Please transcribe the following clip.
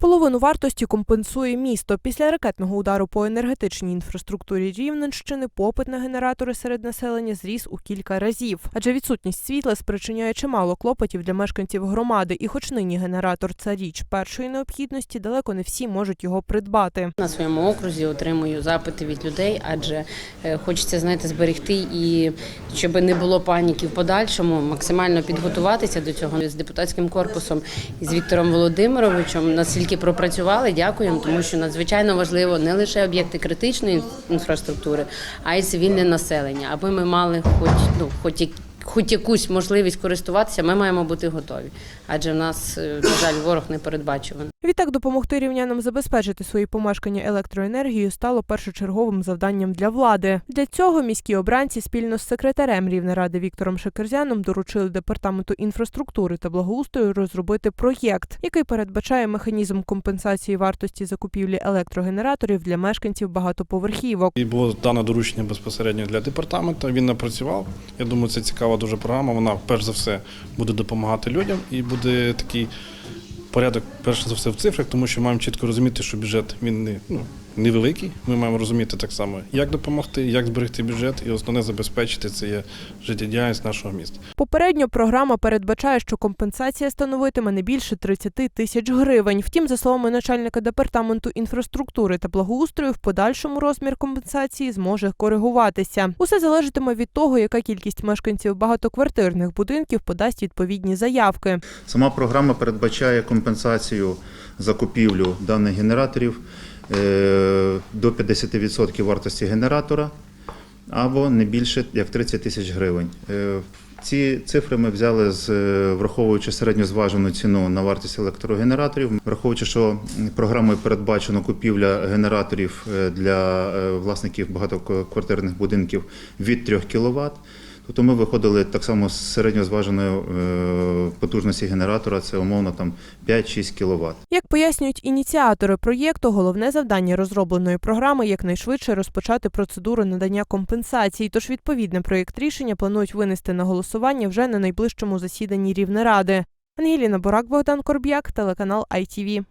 Половину вартості компенсує місто. Після ракетного удару по енергетичній інфраструктурі Рівненщини попит на генератори серед населення зріс у кілька разів. Адже відсутність світла спричиняє чимало клопотів для мешканців громади. І хоч нині генератор це річ першої необхідності, далеко не всі можуть його придбати. На своєму окрузі отримую запити від людей, адже е, хочеться знаєте, зберегти і щоб не було паніки в подальшому, максимально підготуватися до цього з депутатським корпусом і з Віктором Володимировичем. Наскільки пропрацювали, дякуємо, тому що надзвичайно важливо не лише об'єкти критичної інфраструктури, а й цивільне населення, аби ми мали хоч ну хоч Хоч якусь можливість користуватися, ми маємо бути готові, адже в нас, е, на жаль, ворог не передбачуваний. Відтак допомогти рівнянам забезпечити свої помешкання електроенергією стало першочерговим завданням для влади. Для цього міські обранці спільно з секретарем Рівнеради Віктором Шекерзяном доручили департаменту інфраструктури та благоустрою розробити проєкт, який передбачає механізм компенсації вартості закупівлі електрогенераторів для мешканців багатоповерхівок. І було дане доручення безпосередньо для департаменту. Він напрацював. Я думаю, це цікава дуже програма. Вона перш за все буде допомагати людям і буде такий порядок, перш за все, в цифрах, тому що маємо чітко розуміти, що бюджет він не ну, невеликий. Ми маємо розуміти так само, як допомогти, як зберегти бюджет, і основне забезпечити це є життєдіяльність нашого міста. Попередньо програма передбачає, що компенсація становитиме не більше 30 тисяч гривень. Втім, за словами начальника департаменту інфраструктури та благоустрою, в подальшому розмір компенсації зможе коригуватися. Усе залежатиме від того, яка кількість мешканців багатоквартирних будинків подасть відповідні заявки. Сама програма передбачає компенсацію за купівлю даних генераторів е, до 50% вартості генератора або не більше як 30 тисяч гривень. Е, Ці цифри ми взяли з е, враховуючи середньозважену ціну на вартість електрогенераторів, враховуючи, що програмою передбачено купівля генераторів для власників багатоквартирних будинків від 3 кВт. Тобто ми виходили так само з середньозваженої е, потужності генератора, це умовно там 5-6 кВт. Як пояснюють ініціатори проєкту, головне завдання розробленої програми якнайшвидше розпочати процедуру надання компенсацій. Тож відповідний проєкт рішення планують винести на голосування вже на найближчому засіданні Рівнеради. Ангеліна Борак, Богдан Корб'як, телеканал ITV.